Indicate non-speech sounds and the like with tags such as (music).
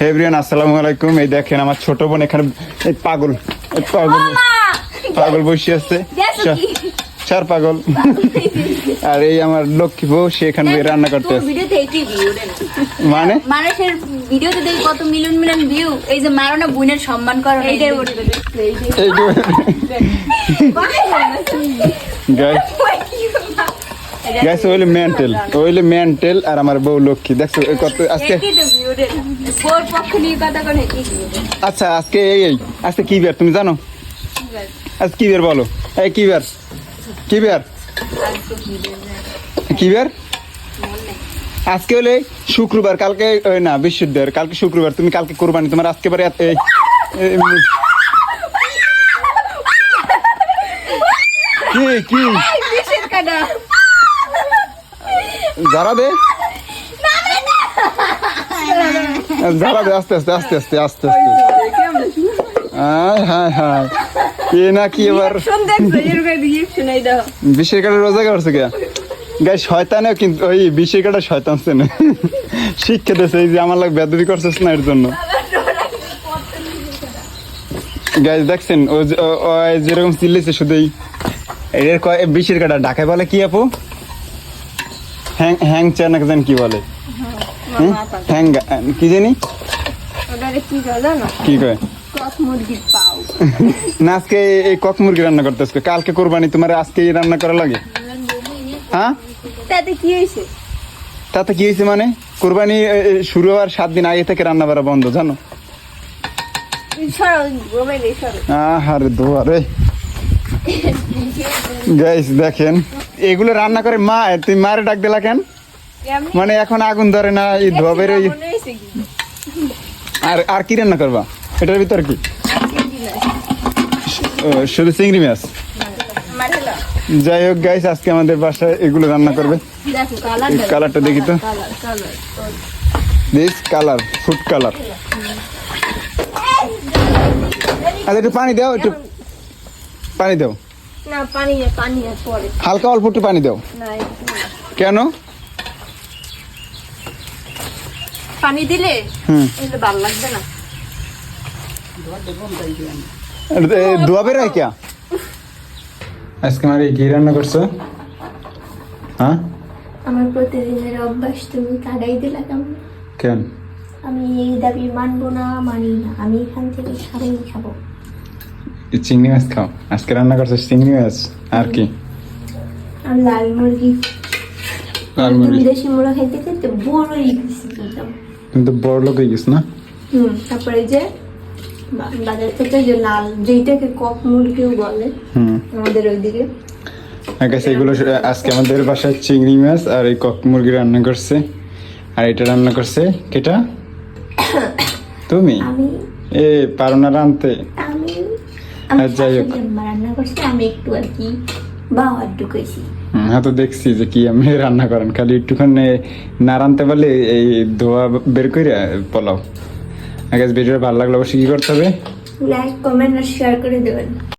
হেভরিয়ান আসসালামু আলাইকুম। এই দেখেন আমার ছোট বোন এখানে এই পাগল পাগল পাগল বসে আছে? চার পাগল। আর এই আমার লক্ষ্মী বউ সে এখানে রান্না করতে মানে? মানুষের ভিডিওতে দেখি কত মিলিয়ন মিলিয়ন ভিউ এই যে মারো না বোনের সম্মান করো এইটাই বলতে এই গাইস ওইলে মেন্টাল ওইলে মেন্টাল আর আমার বউ লক্ষ্মী। দেখছ এই কত আজকে আচ্ছা আজকে এই এই আজকে কি বার তুমি জানো? আজ কি বার বলো? এই কি বার কি বার কি বার আজকে হলে শুক্রবার কালকে ওই না বৃহস্পতিবার কালকে শুক্রবার। তুমি কালকে কোরবানি তোমার আজকে বারে কি? কি? যারা দে যারা দে আস্তে আস্তে আস্তে আস্তে আস্তে আস্তে। হায় হায় হায়। কে না কি এবার? বিশের কাটা রোজা করছে কে? গাই শয়তানেও কিন্তু ওই বিশের কাটা শয়তান সেনে শিক্ষা দিয়েছে এই যে আমার লাগ বেদবি করছিস না এর জন্য। গাইজ দেখছেন ও যেরকম চিল্লিছে শুধুই। এর কয় বিশের কাটা ঢাকায় বলে কি আপু? হ্যাং হ্যাং চানাক জান কি বলে? হুম? হ্যাং কি জানি? কি কয়? (laughs) না আজকে এই কক মুরগি রান্না করতে আজকে। কালকে কোরবানি তোমার আজকে রান্না করা লাগে? হ্যাঁ? তাতে কি হয়েছে? তাতে কি হয়েছে মানে? কোরবানি শুরু হওয়ার সাত দিন আগে থেকে রান্না বাড়া বন্ধ জানো? আহারে দোয়ারে গাইস (laughs) দেখেন। এগুলো রান্না করে মা তুই মারে ডাক দিলা কেন? মানে এখন আগুন ধরে না এই ধোয়া বের হয়েছে কি আর আর কি রান্না করবা? এটার ভিতর কি? শুধু চিংড়ি মাছ? যাই হোক গাইস আজকে আমাদের বাসায় এগুলো রান্না করবে। কালারটা দেখি তো। দিস কালার ফুড কালার আচ্ছা একটু পানি দাও একটু পানি দাও। না পানি পানি পরে। হালকা অল্প একটু পানি দাও। না কেন? পানি দিলে? হুম। ভালো লাগবে না। এটা বের হয় কিয়া? আজকে আমার কি রান্না করছ? হ্যাঁ? আমার প্রতিদিনের অভ্যাস তুমি কাটাই দিলা কেমন? কেন? আমি এই দাবি মানবো না মানি না। আমি এখান থেকে সারাই খাব। চিংড়ি মাছ খাও আজকে রান্না করছ চিংড়ি মাছ আর কি আর লাল মুরগি লাল তুমি মুরগি দেশি মুড়া খাইতে খাইতে বড়ই গেছি একদম তুমি তো বড় লোক হয়ে গেছ না হুম তারপরে যে বা- বাজার থেকে যে লাল যেইটাকে কক মুরগিও বলে হুম আমাদের ওইদিকে আচ্ছা এগুলো আজকে আমাদের বাসায় চিংড়ি মাছ আর এই কক মুরগি রান্না করছে আর এটা রান্না করছে কেটা তুমি এ পারো না রানতে যাই হোক। রান্না করছি আমি একটু আর কি বাবার ঢুকেছি হ্যাঁ তো দেখছি যে কি আপনি (laughs) রান্না করেন। খালি একটুখানি না রানতে পারলে এই ধোয়া বের করে পোলাও। আগে ভিডিওটা ভালো লাগলে অবশ্যই কি করতে হবে? লাইক কমেন্ট আর শেয়ার করে দেবেন।